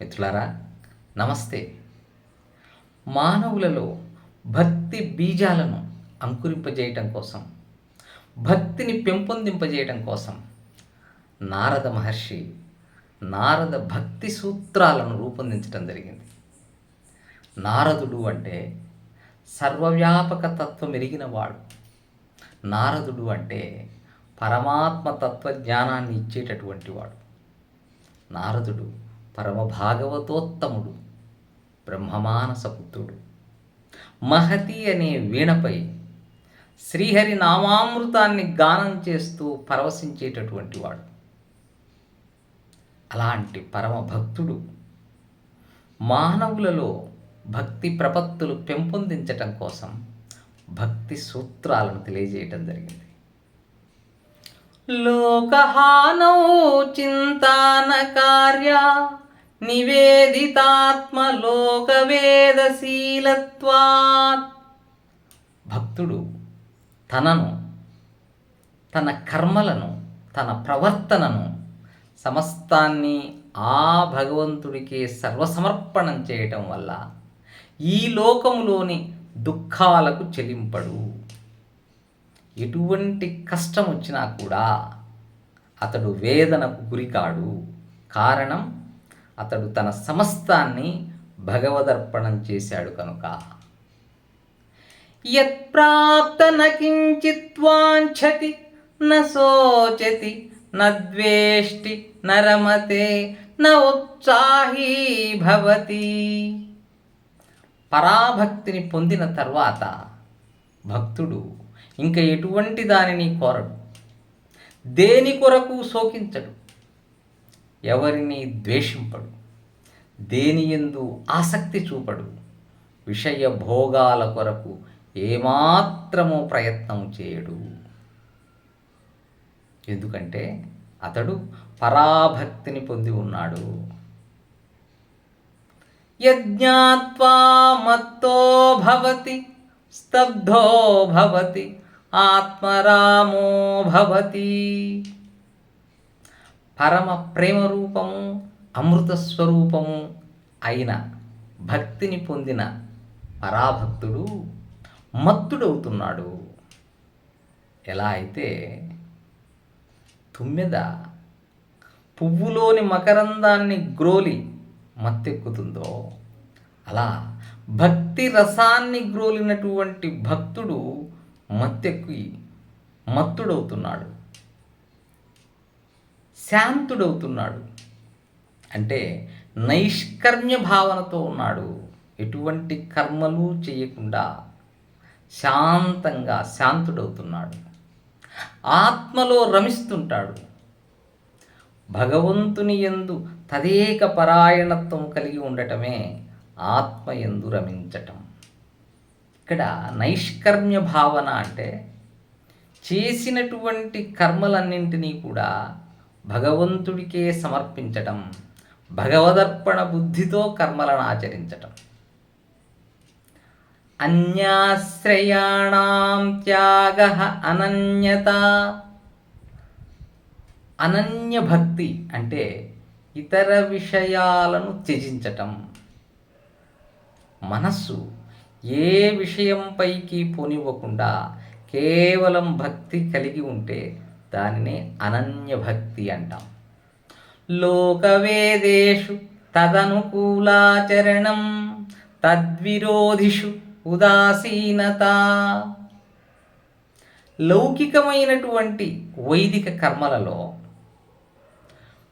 మిత్రులారా నమస్తే. మానవులలో భక్తి బీజాలను అంకురింపజేయటం కోసం భక్తిని పెంపొందింపజేయటం కోసం నారద మహర్షి నారద భక్తి సూత్రాలను రూపొందించడం జరిగింది. నారదుడు అంటే సర్వవ్యాపక తత్వం ఎరిగిన వాడు నారదుడు అంటే పరమాత్మ తత్వజ్ఞానాన్ని ఇచ్చేటటువంటి వాడు. నారదుడు పరమ భాగవతోత్తముడు బ్రహ్మమానసపుత్రుడు. మహతి అనే వీణపై శ్రీహరి నామామృతాన్ని గానం చేస్తూ పరవశించేటటువంటి వాడు. అలాంటి పరమ భక్తుడు మానవులలో భక్తి ప్రపత్తులు పెంపొందించటం కోసం భక్తి సూత్రాలను తెలియజేయటం జరిగింది. లోకహానౌ చింతాన కార్య నివేదితాత్మలోకవేదశీలత్వాత్. భక్తుడు తనను తన కర్మలను తన ప్రవర్తనను సమస్తాన్ని ఆ భగవంతుడికి సర్వసమర్పణం చేయటం వల్ల ఈ లోకములోని దుఃఖాలకు చెలింపడు. ఎటువంటి కష్టం వచ్చినా కూడా అతడు వేదనకు గురికాడు. కారణం అతడు తన సమస్తాన్ని భగవదర్పణం చేశాడు కనుక. యత్ప్రాప్త కించిత్ వాంఛతి న సోచతి న ద్వేష్టి నరమతే న ఉత్సాహీ భవతి. పరాభక్తిని పొందిన తర్వాత భక్తుడు ఇంకా ఎటువంటి దానిని కోరడు. దేని కొరకు శోకించడు? ఎవరిని ద్వేషింపడు దేని ఎందు ఆసక్తి చూపడు విషయ భోగాల కొరకు ఏమాత్రము ప్రయత్నం చేయడు. ఎందుకంటే అతడు పరాభక్తిని పొంది ఉన్నాడు. యజ్ఞాత్వా మత్తో భవతి స్తబ్ధో భవతి ఆత్మరామో భవతి. పరమ ప్రేమ రూపము అమృత స్వరూపము అయిన భక్తిని పొందిన పరాభక్తుడు మత్తుడవుతున్నాడు. ఎలా అయితే తుమ్మెద పువ్వులోని మకరందాన్ని గ్రోలి మత్తెక్కుతుందో అలా భక్తి రసాన్ని గ్రోలినటువంటి భక్తుడు మత్తెక్కి మత్తుడవుతున్నాడు. శాంతుడవుతున్నాడు. అంటే నైష్కర్మ్య భావనతో ఉన్నాడు. ఎటువంటి కర్మలు చేయకుండా శాంతంగా శాంతుడవుతున్నాడు. ఆత్మలో రమిస్తుంటాడు. భగవంతుని ఎందు తదేక పరాయణత్వం కలిగి ఉండటమే ఆత్మ ఎందు రమించటం. ఇక్కడ నైష్కర్మ్య భావన అంటే చేసినటువంటి కర్మలన్నింటినీ కూడా భగవంతుడికే సమర్పించటం భగవదర్పణ బుద్ధితో కర్మలను ఆచరించటం. అన్యాశ్రయాణం త్యాగ అనన్యత. అనన్య భక్తి అంటే ఇతర విషయాలను త్యజించటం. మనస్సు ఏ విషయంపైకి పోనివ్వకుండా కేవలం భక్తి కలిగి ఉంటే దానినే అనన్య భక్తి అంటాం. లోకవేదేషు తదనుకూలాచరణం తద్విరోధిషు ఉదాసీనత. లౌకికమైనటువంటి వైదిక కర్మలలో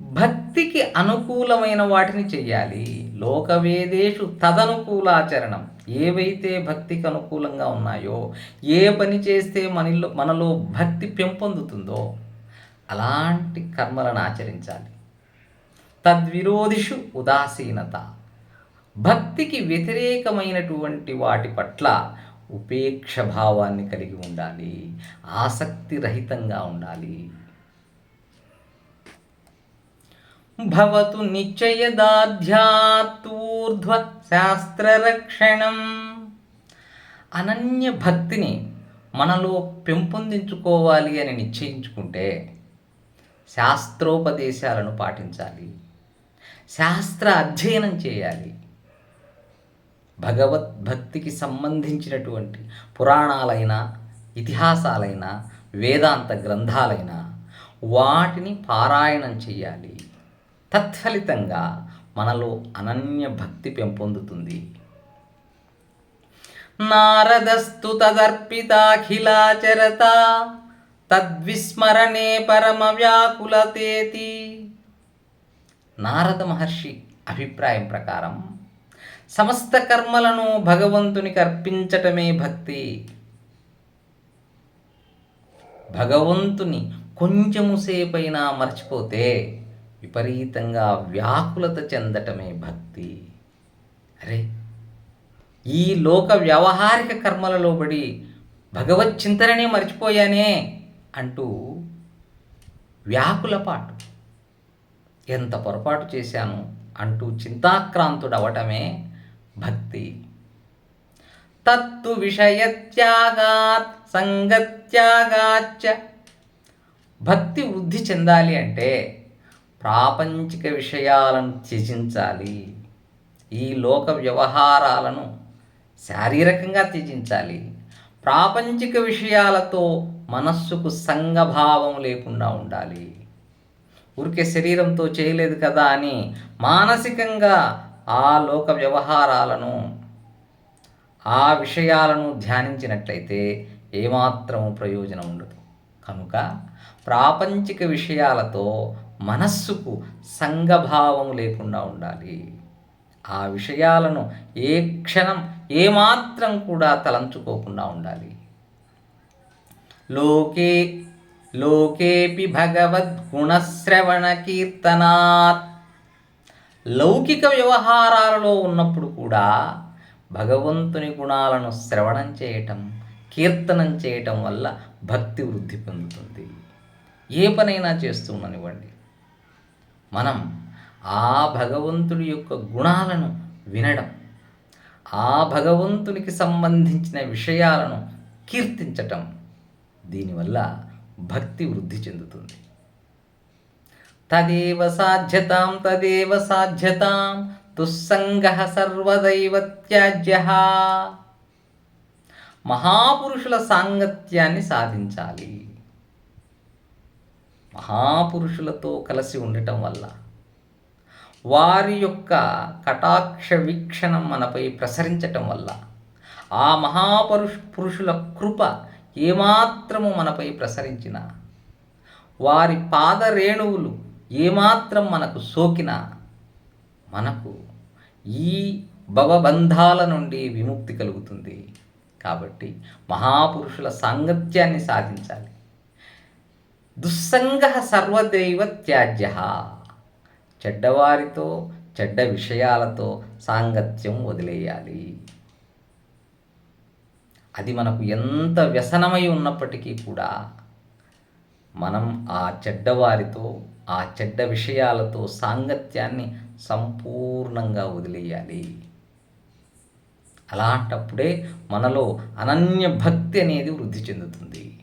భక్తికి అనుకూలమైన వాటిని చెయ్యాలి లోకవేదేషు తదనుకూలాచరణం. ఏవైతే భక్తికి అనుకూలంగా ఉన్నాయో ఏ పని చేస్తే మనలో మనలో భక్తి పెంపొందుతుందో అలాంటి కర్మలను ఆచరించాలి. తద్విరోధిషు ఉదాసీనత. భక్తికి వ్యతిరేకమైనటువంటి వాటి పట్ల ఉపేక్ష భావాన్ని కలిగి ఉండాలి. ఆసక్తి రహితంగా ఉండాలి. భవతు నిశ్చయదాధ్యాత్తూర్ధ్వ శాస్త్రరక్షణం అనన్య భక్తిని మనలో పెంపొందించుకోవాలి అని నిశ్చయించుకుంటే శాస్త్రోపదేశాలను పాటించాలి శాస్త్ర అధ్యయనం చేయాలి. భగవద్భక్తికి సంబంధించినటువంటి పురాణాలైనా ఇతిహాసాలైనా వేదాంత గ్రంథాలైనా వాటిని పారాయణం చేయాలి. తత్ఫలితంగా మనలో అనన్య భక్తి పెంపొందుతుంది. నారదస్తు తదర్పితాఖిలాచరత తద్విస్మరణే పరమ వ్యాకులతేతి. నారద మహర్షి అభిప్రాయం ప్రకారం సమస్త కర్మలను భగవంతునికి అర్పించటమే భక్తి. భగవంతుని కొంచెము సేపైనా మర్చిపోతే విపరీతంగా వ్యాకులత చెందటమే భక్తి. అరే ఈ లోక వ్యవహారిక కర్మలలో పడి భగవత్ చింతననే మర్చిపోయానే అంటూ వ్యాకులపాటు ఎంత పొరపాటు చేశాను అంటూ చింతాక్రాంతుడవటమే భక్తి. తత్తు విషయత్యాగాత్ సంగత్యాగాచ్చ. భక్తి వృద్ధి చెందాలి అంటే ప్రాపంచిక విషయాలను త్యజించాలి. ఈ లోక వ్యవహారాలను శారీరకంగా త్యజించాలి. ప్రాపంచిక విషయాలతో మనస్సుకు సంగభావం లేకుండా ఉండాలి. ఊరికే శరీరంతో చేయలేదు కదా అని మానసికంగా ఆ లోక వ్యవహారాలను ఆ విషయాలను ధ్యానించినట్లయితే ఏమాత్రము ప్రయోజనం ఉండదు. కనుక ప్రాపంచిక విషయాలతో మనస్సుకు సంగభావం లేకుండా ఉండాలి. ఆ విషయాలను ఏ క్షణం ఏమాత్రం కూడా తలంచుకోకుండా ఉండాలి. లోకే లోకేపి భగవద్గుణశ్రవణ కీర్తనాత్ లౌకిక వ్యవహారాలలో ఉన్నప్పుడు కూడా భగవంతుని గుణాలను శ్రవణం చేయటం కీర్తనం చేయటం వల్ల భక్తి వృద్ధి పొందుతుంది. ఏ పనైనా చేస్తూ ఉండనివ్వండి మనం ఆ భగవంతుడి యొక్క గుణాలను వినడం ఆ భగవంతునికి సంబంధించిన విషయాలను కీర్తించటం దీనివల్ల భక్తి వృద్ధి చెందుతుంది. తదేవ సాధ్యతాం తదేవ సాధ్యతాం దుస్సంగ సర్వదైవ త్యాజ్య మహాపురుషుల సాంగత్యాన్ని సాధించాలి. మహాపురుషులతో కలిసి ఉండటం వల్ల వారి యొక్క కటాక్ష వీక్షణం మనపై ప్రసరించటం వల్ల ఆ మహాపురుష పురుషుల కృప ఏమాత్రము మనపై ప్రసరించిన వారి పాదరేణువులు ఏమాత్రం మనకు సోకినా మనకు ఈ భవబంధాల నుండి విముక్తి కలుగుతుంది. కాబట్టి మహాపురుషుల సాంగత్యాన్ని సాధించాలి. దుస్సంగ సర్వదైవ త్యాజ్య. చెడ్డవారితో చెడ్డ విషయాలతో సాంగత్యం వదిలేయాలి. అది మనకు ఎంత వ్యసనమై ఉన్నప్పటికీ కూడా మనం ఆ చెడ్డవారితో ఆ చెడ్డ విషయాలతో సాంగత్యాన్ని సంపూర్ణంగా వదిలేయాలి. అలాంటప్పుడే మనలో అనన్య భక్తి అనేది వృద్ధి చెందుతుంది.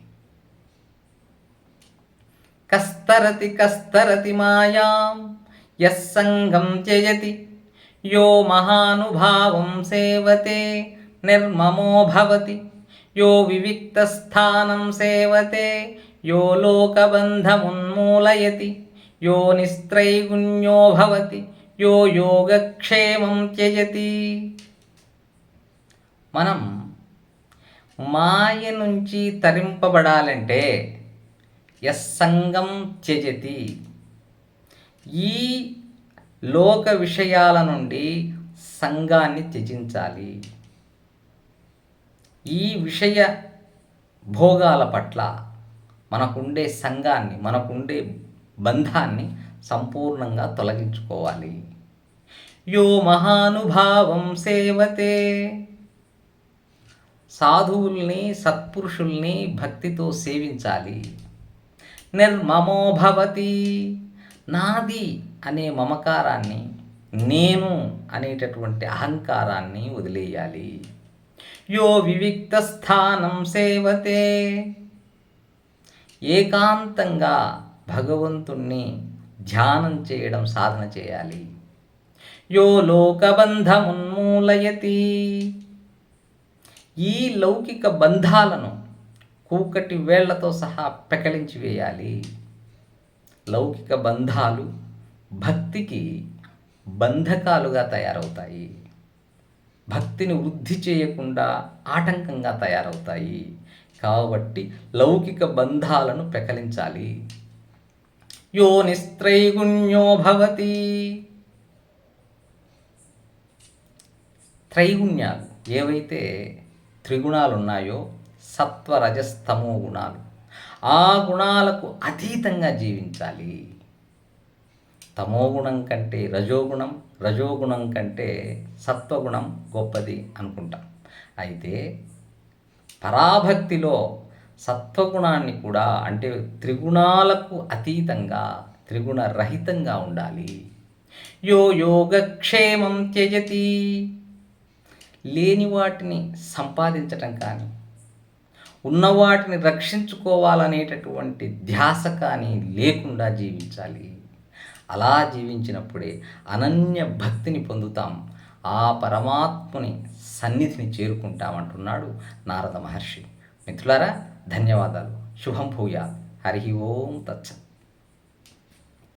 కస్తరతి కస్తరతి మాయాం యస్సంగం చేయతి యో మహానుభావం సేవతే నిర్మమో భవతి. యో వివిక్తస్థానం సేవతే యో లోకబంధమున్మూలయతి. యో నిస్త్రైగుణ్యో భవతి యో యోగక్షేమం త్యజతి. మనం మాయ నుంచి తరింపబడాలంటే యస్సంగం త్యజతి. ఈ లోక విషయాల నుండి సంఘాన్ని త్యజించాలి. ఈ విషయ భోగాల పట్ల మనకుండే సంఘాన్ని మనకుండే బంధాన్ని సంపూర్ణంగా తొలగించుకోవాలి. యో మహానుభావం సేవతే. సాధువుల్ని సత్పురుషుల్ని భక్తితో సేవించాలి. నిర్మమో భవతి. నాది అనే మమకారాన్ని నేను అనేటటువంటి అహంకారాన్ని వదిలేయాలి. యో వివిక్త స్థానం సేవతే. ఏకాంతంగా భగవంతుణ్ణి ధ్యానం చేయడం సాధన చేయాలి. యో లోకబంధమున్మూలయతి. ఈ లౌకిక బంధాలను కూకటి వేళ్ళతో సహా పెకలించి వేయాలి. లౌకిక బంధాలు భక్తికి బంధకాలుగా తయారవుతాయి. భక్తిని వృద్ధి చేయకుండా ఆటంకంగా తయారవుతాయి. కాబట్టి లౌకిక బంధాలను పెకలించాలి. యో నిస్త్రైగుణ్యో భవతి. త్రైగుణ్యాలు ఏవైతే త్రిగుణాలు ఉన్నాయో సత్వ రజస్తమో గుణాలు. ఆ గుణాలకు అతీతంగా జీవించాలి. తమోగుణం కంటే రజోగుణం రజోగుణం కంటే సత్వగుణం గొప్పది అనుకుంటాం. అయితే పరాభక్తిలో సత్వగుణాన్ని కూడా అంటే త్రిగుణాలకు అతీతంగా త్రిగుణ రహితంగా ఉండాలి. యో యోగక్షేమం త్యజతి. లేని వాటిని సంపాదించటం కానీ ఉన్న వాటిని రక్షించుకోవాలనేటటువంటి ధ్యాస కానీ లేకుండా జీవించాలి. అలా జీవించినప్పుడే అనన్య భక్తిని పొందుతాం. ఆ పరమాత్ముని సన్నిధిని చేరుకుంటామంటున్నాడు నారద మహర్షి. మిత్రులారా ధన్యవాదాలు. శుభం భూయా హరి ఓం తచ్చత్